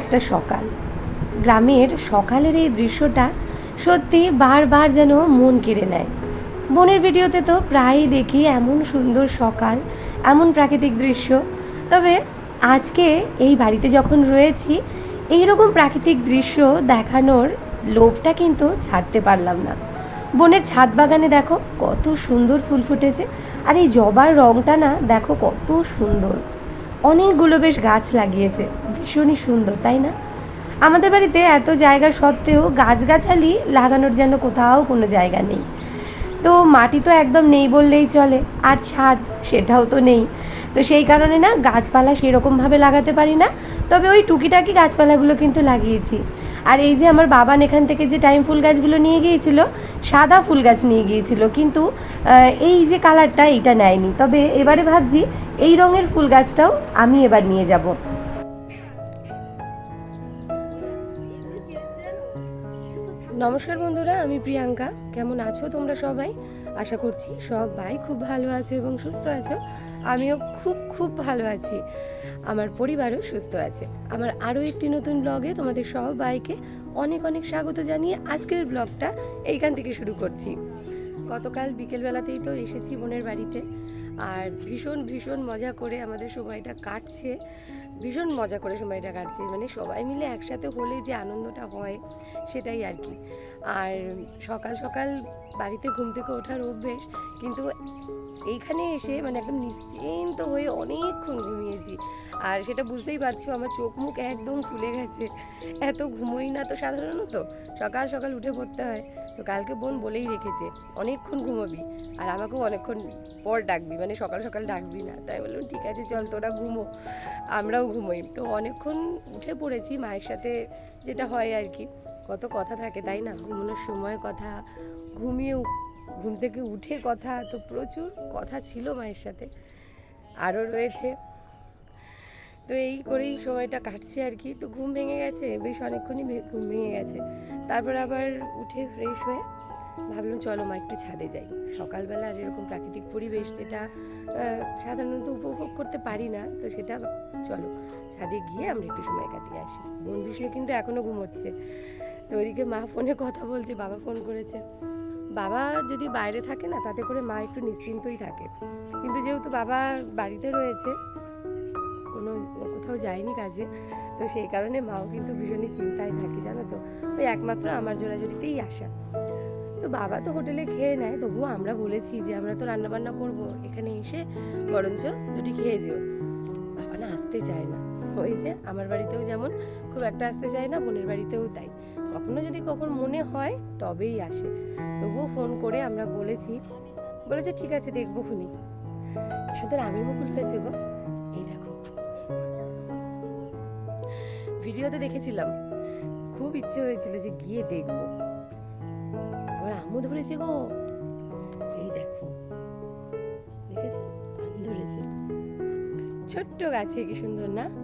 একটা সকাল। গ্রামের সকালের এই দৃশ্যটা সত্যি বারবার যেন মন কেড়ে নেয়। বনের ভিডিওতে তো প্রায়ই দেখি এমন সুন্দর সকাল, এমন প্রাকৃতিক দৃশ্য। তবে আজকে এই বাড়িতে যখন রয়েছি এই রকম প্রাকৃতিক দৃশ্য দেখানোর লোভটা কিন্তু ছাড়তে পারলাম না। বনের ছাদ বাগানে দেখো কত সুন্দর ফুল ফুটেছে, আর এই জবার রংটা না দেখো কত সুন্দর। অনেকগুলো বেশ গাছ লাগিয়েছে। ভীষণই সুন্দর, তাই না? আমাদের বাড়িতে এত জায়গা সত্ত্বেও গাছগাছালি লাগানোর যেন কোথাও কোনো জায়গা নেই। তো মাটি তো একদম নেই বললেই চলে, আর ছাদ সেটাও তো নেই। তো সেই কারণে না গাছপালা সেরকমভাবে লাগাতে পারি না, তবে ওই টুকিটাকি গাছপালাগুলো কিন্তু লাগিয়েছি। আর এই যে আমার বাবান এখান থেকে যে টাইম ফুল গাছগুলো নিয়ে গিয়েছিল, সাদা ফুল গাছ নিয়ে গিয়েছিল, কিন্তু এই যে কালারটা এইটা নেয়নি। তবে এবারে ভাবছি এই রঙের ফুল গাছটাও আমি এবার নিয়ে যাব। নমস্কার বন্ধুরা, আমি প্রিয়াঙ্কা। কেমন আছো তোমরা সবাই? আশা করছি সবাই খুব ভালো আছো এবং সুস্থ আছো। আমিও খুব খুব ভালো আছি। আমার পরিবারও সুস্থ আছে। আমার আরও একটি নতুন ব্লগে তোমাদের সবাইকে অনেক অনেক স্বাগত জানিয়ে আজকের ব্লগটা এইখান থেকে শুরু করছি। গতকাল বিকেলবেলাতেই তো এসেছি বোনের বাড়িতে। আর ভীষণ ভীষণ মজা করে আমাদের সময়টা কাটছে। ভীষণ মজা করে সময়টা কাটছে। মানে সবাই মিলে একসাথে হলে যে আনন্দটা হয়, সেটাই আর কি। আর সকাল সকাল বাড়িতে ঘুম থেকে ওঠার অভ্যেস, কিন্তু এইখানে এসে মানে একদম নিশ্চিন্ত হয়ে অনেকক্ষণ ঘুমিয়েছি। আর সেটা বুঝতেই পারছ, আমার চোখ মুখ একদম ফুলে গেছে। এত ঘুমোই না তো সাধারণত? সকাল সকাল উঠে পড়তে হয়। তো কালকে বোন বলেই রেখেছে, অনেকক্ষণ ঘুমোবি আর আমাকেও অনেকক্ষণ পর ডাকবি। মানে সকাল সকাল ডাকবি না। তাই বললাম, ঠিক আছে, চল তোরা ঘুমো, আমরাও ঘুমোই। তো অনেকক্ষণ উঠে পড়েছি মায়ের সাথে যেটা হয় আর কি। কত কথা থাকে, তাই না? ঘুমানোর সময় কথা, ঘুমিয়ে ঘুম থেকে উঠে কথা তো প্রচুর কথা ছিল মায়ের সাথে, আরও রয়েছে। তো এই করেই সময়টা কাটছে আর কি। তো ঘুম ভেঙে গেছে, বেশ অনেকক্ষণই ঘুম ভেঙে গেছে। তারপর আবার উঠে ফ্রেশ হয়ে ভাবলাম, চলো মা একটু ছাদে যাই। সকালবেলা আর এরকম প্রাকৃতিক পরিবেশ যেটা সাধারণত উপভোগ করতে পারি না, তো সেটা চলো ছাদে গিয়ে আমরা একটু সময় কাটিয়ে আসি। বোন বিষ্ণু কিন্তু এখনও ঘুমোচ্ছে। তো ওইদিকে মা ফোনে কথা বলছে, বাবা ফোন করেছে। বাবা যদি বাইরে থাকে না, তাতে করে মা একটু নিশ্চিন্তই থাকে। কিন্তু যেহেতু বাবা বাড়িতে রয়েছে, কোনো, কোথাও যায়নি কাজে, তো সেই কারণে মাও কিন্তু ভীষণই চিন্তায় থাকে, জানো তো? ওই একমাত্র আমার জোড়াজুড়িতেই আসা। তো বাবা তো হোটেলে খেয়ে নেয়, তবুও আমরা বলেছি যে আমরা তো রান্না বান্না করব, এখানে এসে বরঞ্চ দুটি খেয়ে যেও। বাবা না, আসতে চায় না। ওই যে আমার বাড়িতেও যেমন খুব একটা আসতে চায় না, বোনের বাড়িতেও তাই। কখনো যদি কখন মনে হয় তবেই আসে। তবুও ফোন করে আমরা বলেছি, বলেছে ঠিক আছে, দেখব খুনি। সুতরাং আমির মুকুল হয়েছে গো। এই দেখো। ভিডিওতে দেখেছিলাম, খুব ইচ্ছে হয়েছিল যে গিয়ে দেখব। আবার আমও ধরেছে গো। এই দেখো। দেখেছ? ধরেছে। ছোট্ট গাছে, কি সুন্দর না?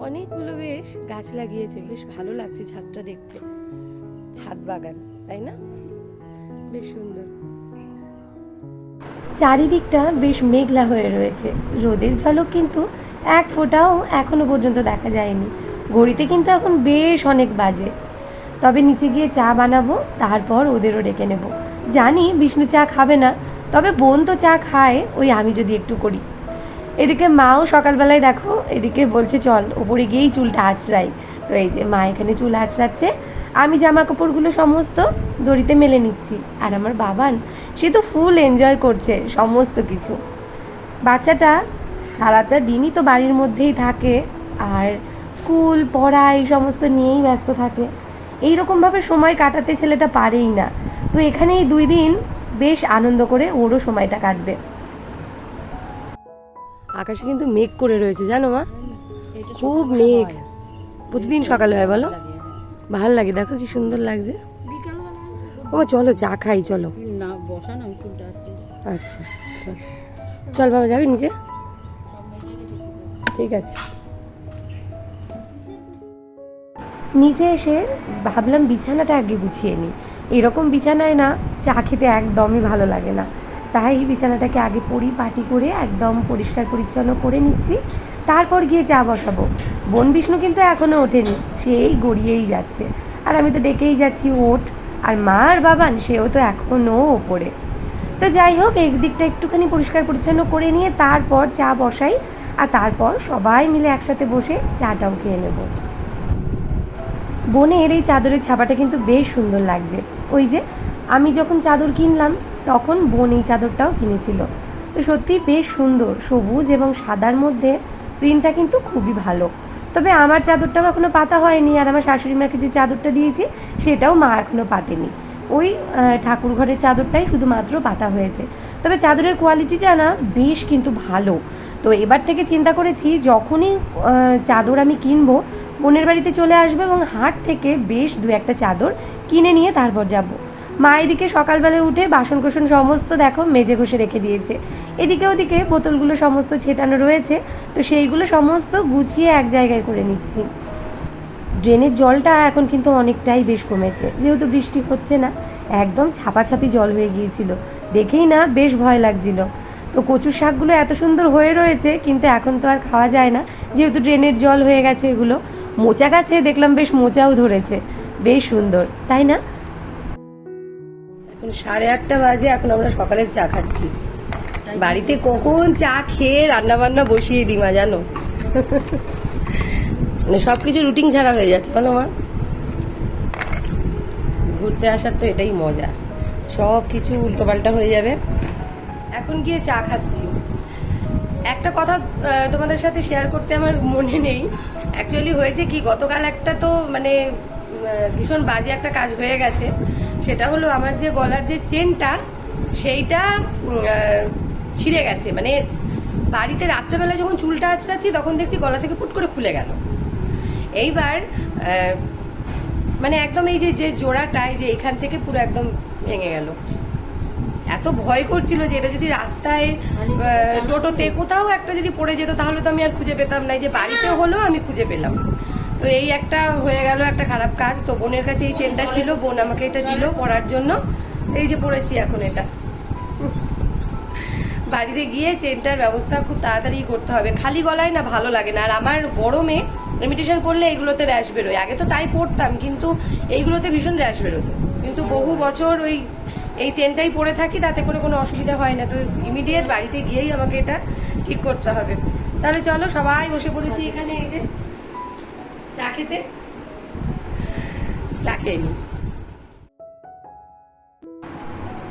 অনেকগুলো বেশ গাছ লাগিয়েছে, বেশ ভালো লাগছে ছাদটা দেখতে। ছাদ বাগান, তাই না? বেশ সুন্দর। চারিদিকটা বেশ মেঘলা হয়ে রয়েছে। রোদের ঝলক কিন্তু এক ফোঁটাও এখনও পর্যন্ত দেখা যায়নি। ঘড়িতে কিন্তু এখন বেশ অনেক বাজে। তবে নিচে গিয়ে চা বানাবো, তারপর ওদেরও ডেকে নেব। জানি বিষ্ণু চা খাবে না, তবে বোন তো চা খায়, ওই আমি যদি একটু করি। এদিকে মাও সকালবেলায় দেখো, এদিকে বলছে, চল ওপরে গিয়েই চুলটা আঁচড়াই। তো এই যে মা এখানে চুল আঁচড়াচ্ছে। আমি জামা কাপড়গুলো সমস্ত দড়িতে মেলে নিচ্ছি। আর আমার বাবান, সে তো ফুল এনজয় করছে সমস্ত কিছু। বাচ্চাটা সারাটা দিনই তো বাড়ির মধ্যেই থাকে আর স্কুল পড়া এই সমস্ত নিয়েই ব্যস্ত থাকে। এই রকমভাবে সময় কাটাতে ছেলেটা পারেই না। তো এখানে এই দুই দিন বেশ আনন্দ করে ওরও সময়টা কাটবে। আকাশে কিন্তু মেঘ করে রয়েছে জানো মা? খুব মেঘ। প্রতিদিন সকালে হয় বলো? ভালো লাগে দেখো কি সুন্দর লাগছে। ও চলো চা খাই চলো। আচ্ছা চল। চল বাবা যাবি নিচে? ঠিক আছে। নিচে এসে ভাবলাম বিছানাটা আগে গুছিয়ে নিই। এরকম বিছানায় না চা খেতে একদমই ভালো লাগে না। তাই বিছানাটাকে আগে পরি, পাটি করে একদম পরিষ্কার পরিচ্ছন্ন করে নিচ্ছি। তারপর গিয়ে চা বসাবো। বন বিষ্ণু কিন্তু এখনও ওঠেনি, সেই গড়িয়েই যাচ্ছে। আর আমি তো ডেকেই যাচ্ছি, ওঠ। আর মা আর বাবান, সেও তো এখনও ওপরে। তো যাই হোক, এই দিকটা একটুখানি পরিষ্কার পরিচ্ছন্ন করে নিয়ে তারপর চা বসাই। আর তারপর সবাই মিলে একসাথে বসে চাটাও খেয়ে নেব। বোনের এই চাদরের ছাপাটা কিন্তু বেশ সুন্দর লাগছে। ওই যে, আমি যখন চাদর কিনলাম তখন বোন এই চাদরটাও কিনেছিল। তো সত্যি বেশ সুন্দর, সবুজ এবং সাদার মধ্যে প্রিন্টটা কিন্তু খুবই ভালো। তবে আমার চাদরটাও এখনও পাতা হয়নি আর আমার শাশুড়ি মাকে যে চাদরটা দিয়েছি সেটাও মা এখনও পাতেনি। ওই ঠাকুর ঘরের চাদরটাই শুধুমাত্র পাতা হয়েছে। তবে চাদরের কোয়ালিটিটা না বেশ কিন্তু ভালো। তো এবার থেকে চিন্তা করেছি যখনই চাদর আমি কিনবো বোনের বাড়িতে চলে আসব এবং হাট থেকে বেশ দু একটা চাদর কিনে নিয়ে তারপর যাব। মা এদিকে সকালবেলা উঠে বাসন কোসন সমস্ত দেখো মেজে ঘষে রেখে দিয়েছে। এদিকে ওদিকে বোতলগুলো সমস্ত ছেটানো রয়েছে, তো সেইগুলো সমস্ত গুছিয়ে এক জায়গায় করে নিচ্ছি। ড্রেনের জলটা এখন কিন্তু অনেকটাই বেশ কমেছে, যেহেতু বৃষ্টি হচ্ছে না, একদম ছাপাছাপি জল হয়ে গিয়েছিল। দেখেই না বেশ ভয় লাগছিল। তো কচুর শাকগুলো এত সুন্দর হয়ে রয়েছে, কিন্তু এখন তো আর খাওয়া যায় না, যেহেতু ড্রেনের জল হয়ে গেছে এগুলো। মোচা গাছে দেখলাম বেশ মোচাও ধরেছে, বেশ সুন্দর, তাই না? সাড়ে আটটা বাজে, এখন আমরা সকালের চা খাচ্ছি। বাড়িতে কখন চা খেয়ে রান্না বান্না বসিয়ে দিই মা, জানো? মানে সব কিছু রুটিন ছাড়া হয়ে যাচ্ছে বলো মা? ঘুরতে আসার তো এটাই মজা। সব কিছু উল্টোপাল্টা হয়ে যাবে। এখন গিয়ে চা খাচ্ছি। একটা কথা তোমাদের সাথে শেয়ার করতে আমার মনে নেই। অ্যাকচুয়ালি হয়েছে কি, গতকাল একটা তো মানে ভীষণ বাজে একটা কাজ হয়ে গেছে। সেটা হলো আমার যে গলার যে চেনটা সেইটা ছিঁড়ে গেছে। মানে বাড়িতে রাত্রেবেলা যখন চুলটা আঁচড়াচ্ছি তখন দেখছি গলা থেকে পুট করে খুলে গেল। এইবার মানে একদম এই যে যে জোড়াটাই যে এখান থেকে পুরো একদম ভেঙে গেল। এত ভয় করছিল যে এটা যদি রাস্তায় টোটোতে কোথাও একটা যদি পড়ে যেত তাহলে তো আমি আর খুঁজে পেতাম না। যে বাড়িতে হলেও আমি খুঁজে পেলাম। তো এই একটা হয়ে গেল একটা খারাপ কাজ। তো বোনের কাছে এই চেনটা ছিল, বোন আমাকে এটা দিল পরার জন্য। এই যে পড়েছি এখন এটা। বাড়িতে গিয়ে চেনটার ব্যবস্থা খুব তাড়াতাড়ি করতে হবে। খালি গলায় না ভালো লাগে না। আর আমার বড় মেয়ে ইমিটেশন করলে এইগুলোতে র্যাশ বেরোয়। আগে তো তাই পড়তাম, কিন্তু এইগুলোতে ভীষণ র্যাশ বেরোতো। কিন্তু বহু বছর ওই, এই চেনটাই পরে থাকি, তাতে করে কোনো অসুবিধা হয় না। তো ইমিডিয়েট বাড়িতে গিয়েই আমাকে এটা ঠিক করতে হবে। তাহলে চলো, সবাই বসে পড়েছি এখানে, এই যে। খেতে চা খেয়ে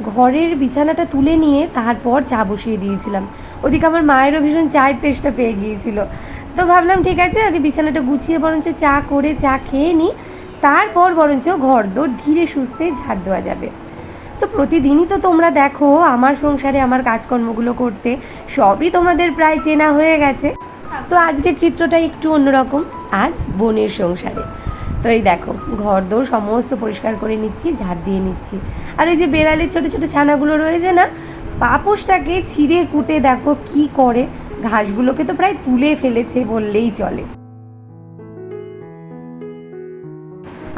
ঘরের বিছানাটা তুলে নিয়ে তারপর চা বসিয়ে দিয়েছিলাম। ওদিকে আমার মায়েরও ভীষণ চায়ের তেষ্টা পেয়ে গিয়েছিল। তো ভাবলাম, ঠিক আছে, আগে বিছানাটা গুছিয়ে বরঞ্চ চা করে চা খেয়ে নিই তারপর বরঞ্চ ঘর দোর ধীরে সুস্থে ঝাড় দেওয়া যাবে। তো প্রতিদিনই তো তোমরা দেখো, আমার সংসারে আমার কাজকর্মগুলো করতে সবই তোমাদের প্রায় চেনা হয়ে গেছে। তো আজকের চিত্রটা একটু অন্যরকম, আজ বোনের সংসারে। তো এই দেখো ঘর দোর সমস্ত পরিষ্কার করে নিচ্ছি, ঝাড় দিয়ে নিচ্ছি। আর এই যে বেড়ালের ছোটো ছোটো ছানাগুলো রয়েছে না, পাপোশটাকে ছিঁড়ে কুটে দেখো কি করে। ঘাসগুলোকে তো প্রায় তুলে ফেলেছে বললেই চলে।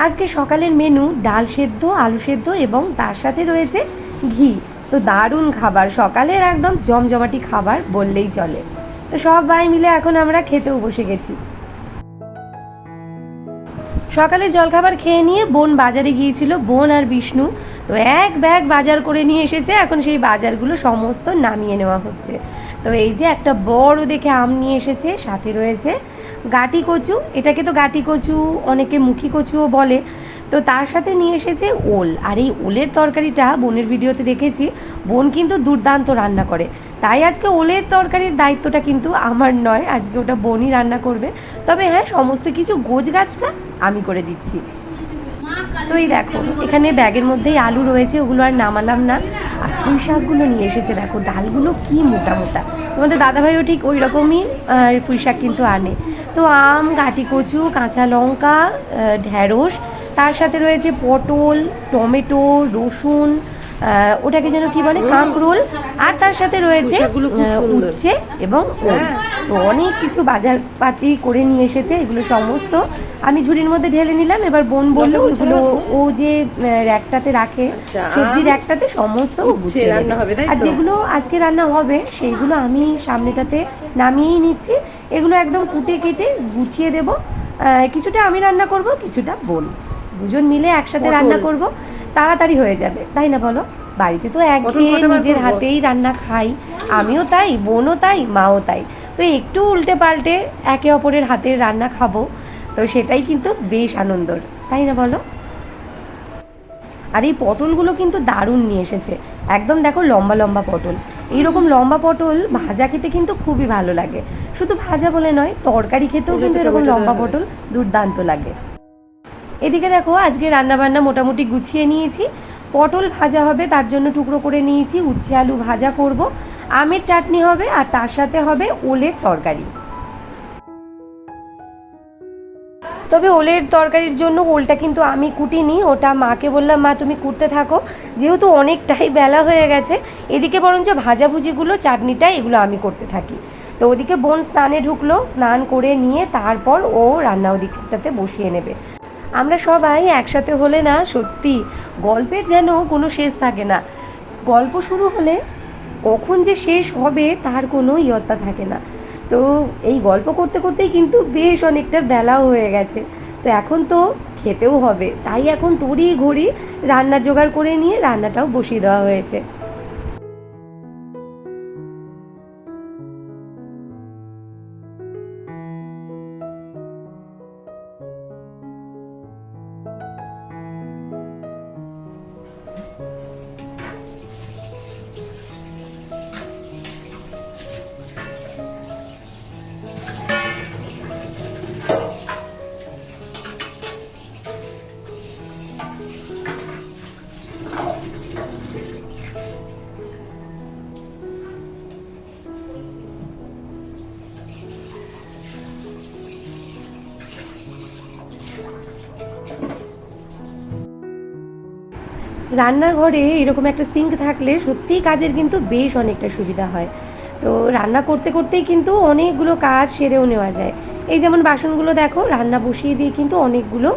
আজকে সকালের মেনু ডাল সেদ্ধ, আলু সেদ্ধ এবং তার সাথে রয়েছে ঘি। তো দারুণ খাবার, সকালের একদম জমজমাটি খাবার বললেই চলে। তো সব ভাই মিলে এখন আমরা খেতেও বসে গেছি। সকালে জলখাবার খেয়ে নিয়ে বোন বাজারে গিয়েছিল, বোন আর বিষ্ণু। তো এক ব্যাগ বাজার করে নিয়ে এসেছে, এখন সেই বাজারগুলো সমস্ত নামিয়ে নেওয়া হচ্ছে। তো এই যে একটা বড় দেখে আম নিয়ে এসেছে, সাথে রয়েছে গাটি কচু। এটাকে তো গাটি কচু, অনেকে মুখী কচুও বলে। তো তার সাথে নিয়ে এসেছে ওল। আর এই ওলের তরকারিটা বোনের ভিডিওতে দেখেছি। বোন কিন্তু দুর্দান্ত রান্না করে। তাই আজকে ওলের তরকারির দায়িত্বটা কিন্তু আমার নয়, আজকে ওটা বোনই রান্না করবে। তবে হ্যাঁ সমস্ত কিছু গোজ গাছটা আমি করে দিচ্ছি। তো এই দেখো, এখানে ব্যাগের মধ্যেই আলু রয়েছে, ওগুলো আর নামালাম না। আর পুঁই শাকগুলো নিয়ে এসেছে, দেখো ডালগুলো কি মোটা মোটা। তোমাদের দাদাভাইও ঠিক ওই রকমই পুঁই শাক কিন্তু আনে। তো আম, গাটি কচু, কাঁচা লঙ্কা ঢ্যাঁড়স তার সাথে রয়েছে পটল, টমেটো, রসুন ওটাকে যেন কি বলে কাঁকরোল আর তার সাথে রয়েছে। উচ্ছে এবং তো অনেক কিছু বাজার পাতি করে নিয়ে এসেছে এগুলো সমস্ত। আমি ঝুড়ির মধ্যে ঢেলে নিলাম এবার বোন বলল ওগুলো ও যে র্যাকটাতে রাখে আচ্ছা, সবজি র্যাকটাতে সমস্ত গুছিয়ে রান্না হবে, আর যেগুলো আজকে রান্না হবে সেইগুলো আমি সামনেটাতে নামিয়েই নিচ্ছি। এগুলো একদম কুটে কেটে গুছিয়ে দেব। কিছুটা আমি রান্না করব কিছুটা বোন। দুজন মিলে একসাথে রান্না করব। তাড়াতাড়ি হয়ে যাবে তাই না বলো? বাড়িতে তো একঘেয়ে নিজের হাতেই রান্না খাই আমিও তাই বোনও তাই মাও তাই। তো একটু উল্টে পাল্টে একে অপরের হাতের রান্না খাব তো সেটাই কিন্তু বেশ আনন্দর তাই না বলো? আর এই পটলগুলো কিন্তু দারুণ নিয়ে এসেছে। একদম দেখো লম্বা লম্বা পটল। এইরকম লম্বা পটল ভাজা খেতে কিন্তু খুবই ভালো লাগে। শুধু ভাজা বলে নয় তরকারি খেতেও কিন্তু এরকম লম্বা পটল দুর্দান্ত লাগে। এদিকে দেখো, আজকে রান্না বান্না মোটামুটি গুছিয়ে নিয়েছি। পটল ভাজা হবে, তার জন্য টুকরো করে নিয়েছি। উচ্ছে আলু ভাজা করব। আমের চাটনি হবে আর তার সাথে হবে ওলের তরকারি। তবে ওলের তরকারির জন্য ওলটা কিন্তু আমি কুটিনি, ওটা মাকে বললাম, মা, তুমি কুটতে থাকো। যেহেতু অনেকটাই বেলা হয়ে গেছে, এদিকে বরঞ্চ ভাজাভুজিগুলো, চাটনিটা, এগুলো আমি করতে থাকি। তো ওদিকে বোন স্নানে ঢুকলো, স্নান করে নিয়ে তারপর ও রান্না ওদিকটাতে বসিয়ে নেবে। আমরা সবাই একসাথে হলে না সত্যি গল্পের যেন কোনো শেষ থাকে না। গল্প শুরু হলে কখন যে শেষ হবে তার কোনো ইয়ত্তা থাকে না। তো এই গল্প করতে করতেই কিন্তু বেশ অনেকটা বেলাও হয়ে গেছে। তো এখন তো খেতেও হবে। তাই এখন তড়ি ঘড়ি রান্না জোগাড় করে নিয়ে রান্নাটাও বসিয়ে দেওয়া হয়েছে। রান্নার ঘরে এরকম একটা সিঙ্ক থাকলে সত্যিই কাজের কিন্তু বেশ অনেকটা সুবিধা হয়। তো রান্না করতে করতেই কিন্তু অনেকগুলো কাজ সেরেও নেওয়া যায়। এই যেমন বাসনগুলো দেখো, রান্না বসিয়ে দিয়ে কিন্তু অনেকগুলো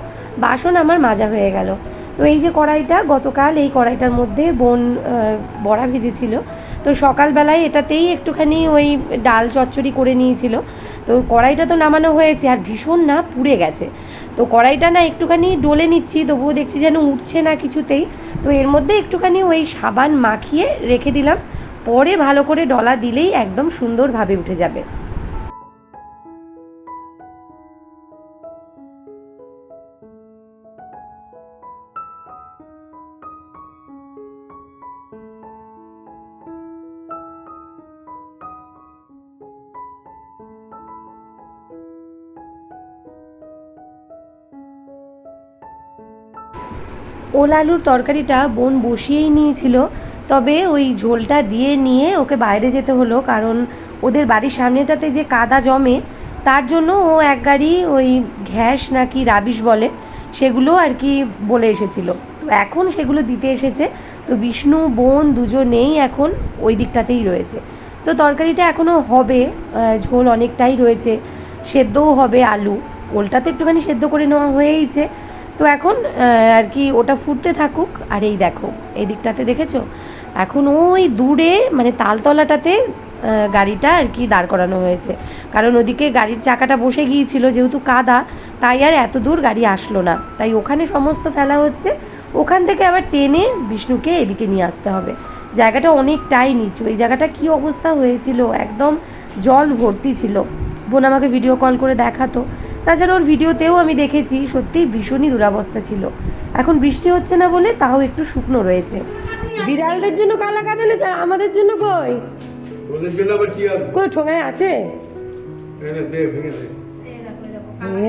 বাসন আমার মাজা হয়ে গেল। তো এই যে কড়াইটা, গতকাল এই কড়াইটার মধ্যে বোন বড়া ভেজেছিল। তো সকালবেলায় এটাতেই একটুখানি ওই ডাল চচ্চড়ি করে নিয়েছিল। তো কড়াইটা তো নামানো হয়েছে আর ভীষণ না পুড়ে গেছে। তো কড়াইটা না একটুখানি ডলে নিচ্ছি, তবুও দেখছি যেন উঠছে না কিছুতেই। তো এর মধ্যে একটুখানি ওই সাবান মাখিয়ে রেখে দিলাম। পরে ভালো করে ডলা দিলেই একদম সুন্দরভাবে উঠে যাবে। ওল আলুর তরকারিটা বোন বসিয়েই নিয়েছিল, তবে ওই ঝোলটা দিয়ে নিয়ে ওকে বাইরে যেতে হলো, কারণ ওদের বাড়ির সামনেটাতে যে কাদা জমে, তার জন্য ও এক গাড়ি ওই ঘ্যাস নাকি রাবিশ বলে, সেগুলো আর কি বলে এসেছিল। তো এখন সেগুলো দিতে এসেছে, তো বিষ্ণু, বোন দুজনেই এখন ওই দিকটাতেই রয়েছে। তো তরকারিটা এখনও হবে ঝোল অনেকটাই রয়েছে, সেদ্ধও হবে আলু। ওলটা তো একটুখানি সেদ্ধ করে নেওয়া হয়েইছে তো এখন আর কি ওটা ফুটতে থাকুক। আর এই দেখো, এই দিকটাতে দেখেছ? এখন ওই দূরে মানে তালতলাটাতে গাড়িটা আর কি দাঁড় করানো হয়েছে। কারণ ওদিকে গাড়ির চাকাটা বসে গিয়েছিল, যেহেতু কাদা, তাই আর এত দূর গাড়ি আসলো না। তাই ওখানে সমস্ত ফেলা হচ্ছে। ওখান থেকে আবার টেনে বিষ্ণুকে এদিকে নিয়ে আসতে হবে। জায়গাটা অনেকটাই নিচু। এই জায়গাটা কি অবস্থা হয়েছিল? একদম জল ভর্তি ছিল। বোন আমাকে ভিডিও কল করে দেখাতো। তাছাড়া ওর ভিডিওতেও আমি দেখেছি সত্যিই ভীষণই দুরাবস্থা ছিল। এখন বৃষ্টি হচ্ছে না বলে তাও একটু শুকনো রয়েছে। বিড়ালদের জন্য কালা কাঁদ এনেছে আর আমাদের জন্য কই? ওদের জন্য আবার কি আছে? কই ঠোঙায় আছে?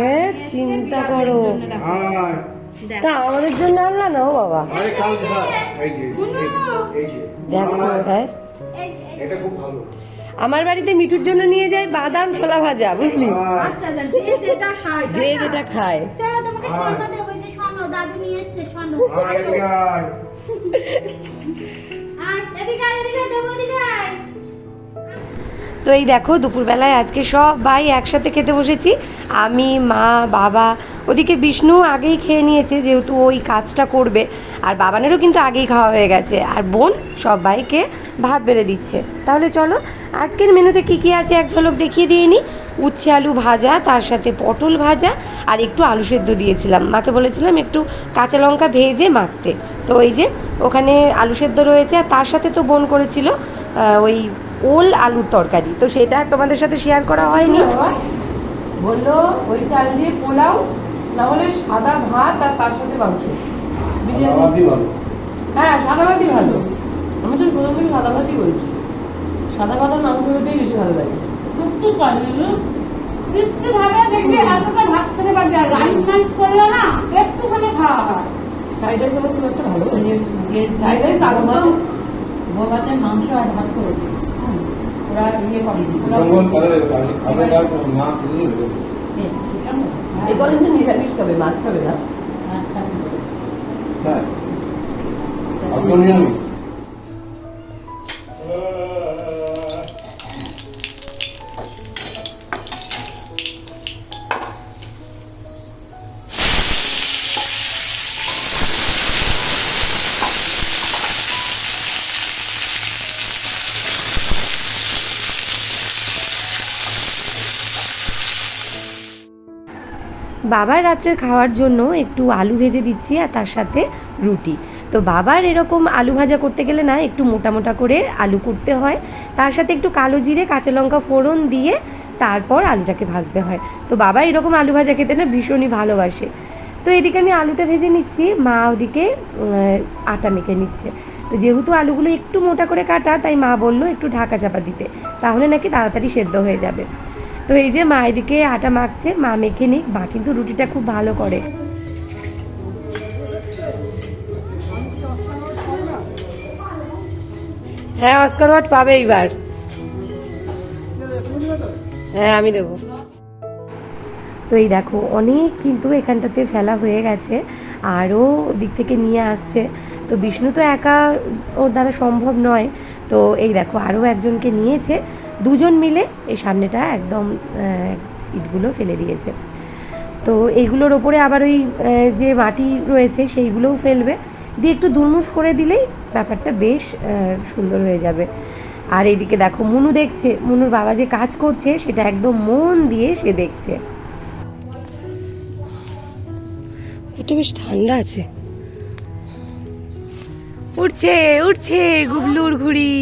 এ চিন্তা করো। তা আমাদের জন্য আনলা না ও বাবা? দেখো হ্যাঁ। এটা খুব ভালো। আমার বাড়িতে মিঠুর জন্য নিয়ে যাই বাদাম ছোলা ভাজা বুঝলি? আচ্ছা যে যেটা খায় খায়। চলো তোমাকে স্বর্ণ দেবো এই যে স্বর্ণ দাদু নিয়ে এসছে স্বর্ণ। আয় এদিকে আয়। আর এদিকে এদিকে দেবো এদিকে। তো এই দেখো, দুপুরবেলায় আজকে সবাই একসাথে খেতে বসেছি। আমি, মা, বাবা, ওদিকে বিষ্ণু আগেই খেয়ে নিয়েছে, যেহেতু ওই কাজটা করবে। আর বাবানেরও কিন্তু আগেই খাওয়া হয়ে গেছে। আর বোন সবাইকে ভাত বেড়ে দিচ্ছে। তাহলে চলো, আজকের মেনুতে কি কি আছে এক ঝলক দেখিয়ে দিয়ে নি। উচ্ছে আলু ভাজা, তার সাথে পটল ভাজা, আর একটু আলু সেদ্ধ দিয়েছিলাম। মাকে বলেছিলাম একটু কাঁচা লঙ্কা ভেজে মাখতে। তো ওই যে, ওখানে আলু সেদ্ধ রয়েছে, আর তার সাথে তো বোন করেছিল ওই ওল আলুর তরকারি। তো সেটা আর তোমাদের সাথে শেয়ার করা হয়নি? বলল ওই চাল দিয়ে পোলাও না হলে সাদা ভাত আর তার সাথে মাংস। ভালো। হ্যাঁ সাদা ভাতই ভালো। আমি তো প্রথম থেকে সাদা ভাতই বলছি। সাদা ভাত আর মাংস খেতেই বেশি ভালো লাগে। টুকটুক পানি তৃপ্তি ভাবে দেখবি এতটা ভাত খেতে পারবি আর রাইস মাইস করলে না একটুখানি খাওয়া হয়। ফ্রাইড রাইস আমার খুব একটা ভালো ফ্রাইড রাইস ভাতের মাংস আর ভাত করেছি। ওরা ইয়ে করে এ, কদিন তো নিরামিষ খাবে মাছ খাবে না? মাছ খাবে না। বাবার রাত্রের খাওয়ার জন্য একটু আলু ভেজে দিচ্ছি আর তার সাথে রুটি। তো বাবার এরকম আলু ভাজা করতে গেলে না একটু মোটা মোটা করে আলু করতে হয়। তার সাথে একটু কালো জিরে, কাঁচা লঙ্কা ফোড়ন দিয়ে তারপর আলুটাকে ভাজতে হয়। তো বাবা এরকম আলু ভাজা খেতে না ভীষণই ভালোবাসে। তো এদিকে আমি আলুটা ভেজে নিচ্ছি, মা ওদিকে আটা মেখে নিচ্ছে। তো যেহেতু আলুগুলো একটু মোটা করে কাটা, তাই মা বলল একটু ঢাকা চাপা দিতে। তাহলে নাকি তাড়াতাড়ি সেদ্ধ হয়ে যাবে। তো এই যে মা এদিকে আটা মাখছে, মা মেখে নিক, মা কিন্তু রুটিটা খুব ভালো করে। হ্যাঁ অস্কার ওয়াট পাবে এইবার। হ্যাঁ আমি দেবো। তো এই দেখো, অনেক কিন্তু এখানটাতে ফেলা হয়ে গেছে, আরও দিক থেকে নিয়ে আসছে। তো বিষ্ণু তো একা ওর দ্বারা সম্ভব নয়। তো এই দেখো, আরও একজনকে নিয়েছে। দুজন মিলে এই সামনেটা একদম ইটগুলো ফেলে দিয়েছে। তো এইগুলোর ওপরে আবার ওই যে মাটি রয়েছে সেইগুলোও ফেলবে। দিয়ে একটু দুলমুশ করে দিলেই ব্যাপারটা বেশ সুন্দর হয়ে যাবে। আর এইদিকে দেখো, মুনু দেখছে, মুনুর বাবা যে কাজ করছে সেটা একদম মন দিয়ে সে দেখছে। এটা বেশ ঠান্ডা আছে। উঠছে উঠছে, গুবলুর ঘুড়ি।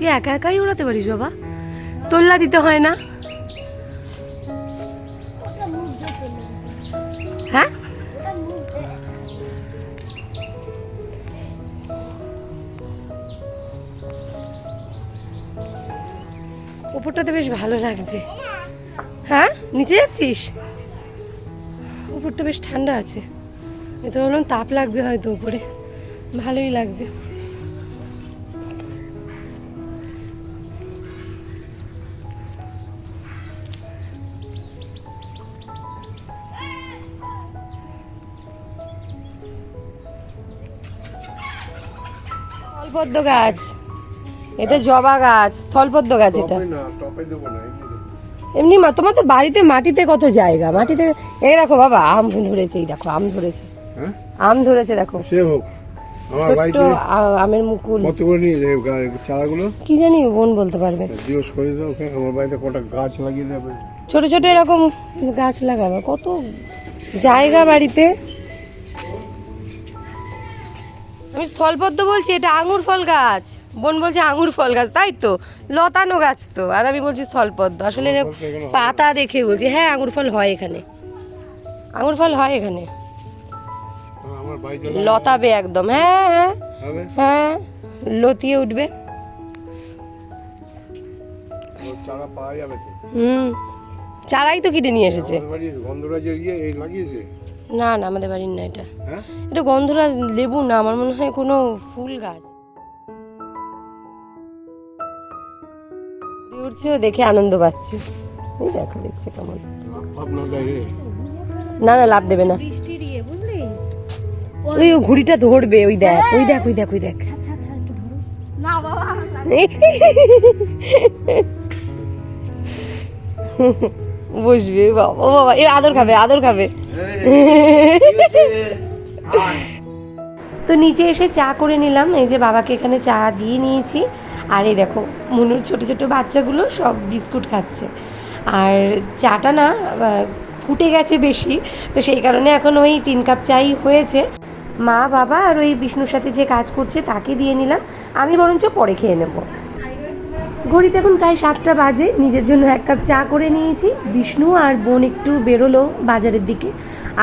তুই একা একাই উড়াতে পারিস, বাবা। তোল্লা দিতে হয় না। হ্যাঁ? উপরটাতে বেশ ভালো লাগছে। হ্যাঁ? নিচে যাচ্ছিস? উপরটা বেশ ঠান্ডা আছে। এতে ভাবলাম তাপ লাগবে হয়তো উপরে। ভালোই লাগছে। স্থলপদ্ম গাছ। এটা জবা গাছ স্থলপদ্ম গাছ এটা। এমনি মা তোমার তো বাড়িতে মাটিতে কত জায়গা? মাটিতে এই দেখো বাবা আম ধরেছে এই দেখো আম ধরেছে। হ্যাঁ? আম ধরেছে দেখো। সে হোক আমার বাড়িতে আমের মুকুল। কত করে নিয়ে যায় চারাগুলো? কি জানি বোন বলতে পারবে। জিজ্ঞেস করে দাও ওকে আমার বাড়িতে কটা গাছ লাগিয়ে দেবে। ছোট ছোট এরকম গাছ লাগাবে কত জায়গা বাড়িতে। আমি স্থলপদ্ম বলছি এটা আঙুর ফল গাছ। বোন বলছে আঙুর ফল গাছ তাই তো? লতানো গাছ তো। আর আমি বলছি স্থলপদ্ম। আসলে পাতা দেখে বলছি হ্যাঁ আঙুর ফল হয় এখানে। আঙুর ফল হয় এখানে। লতাবে একদম। হ্যাঁ হ্যাঁ। হ্যাঁ লতিয়ে উঠবে। হুম চারাই তো কিনে নিয়ে এসেছে। গন্ধরাজের ইয়ে লাগিয়েছে। না না আমাদের বাড়ির না এটা। হ্যাঁ? এটা গন্ধরাজ লেবু না আমার মনে হয় কোনো ফুল গাছ। উড়ে উঠছে ও দেখে আনন্দ পাচ্ছে। এই দেখো দেখছে কেমন। না না লাভ দেবে না। ইয়ে বুঝলি? ওই ও ঘুড়িটা ধরবে ওই দেখ ওই দেখ ওই দেখ ওই দেখ। আচ্ছা আচ্ছা না বাবা বসবে বাবা বাবা এ আদর খাবে আদর খাবে। তো নিচে এসে চা করে নিলাম। এই যে বাবাকে এখানে চা দিয়ে নিয়েছি। আর এই দেখো মুনুর ছোট ছোট বাচ্চাগুলো সব বিস্কুট খাচ্ছে। আর চাটা না ফুটে গেছে বেশি। তো সেই কারণে এখন ওই তিন কাপ চাই হয়েছে। মা, বাবা আর ওই বিষ্ণুর সাথে যে কাজ করছে, তাকে দিয়ে নিলাম। আমি বরঞ্চ পরে খেয়ে নেব। ঘড়িতে এখন প্রায় সাতটা বাজে। নিজের জন্য এক কাপ চা করে নিয়েছি। বিষ্ণু আর বোন একটু বেরোলো বাজারের দিকে।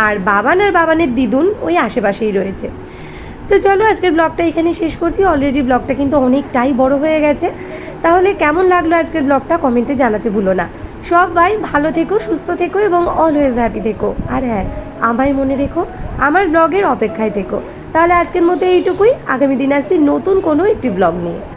আর বাবান আর বাবানের দিদুন ওই আশেপাশেই রয়েছে। তো চলো, আজকের ব্লগটা এখানেই শেষ করছি। অলরেডি ব্লগটা কিন্তু অনেকটাই বড় হয়ে গেছে। তাহলে কেমন লাগল আজকের ব্লগটা কমেন্টে জানাতে ভুলো না। সবাই ভালো থেকো, সুস্থ থেকো এবং অলওয়েজ হ্যাপি থেকো। আর হ্যাঁ আমায় মনে রেখো, আমার ব্লগের অপেক্ষায় থেকো। তাহলে আজকের মতো এইটুকুই। আগামী দিন আসছি নতুন কোনো একটি ব্লগ নিয়ে।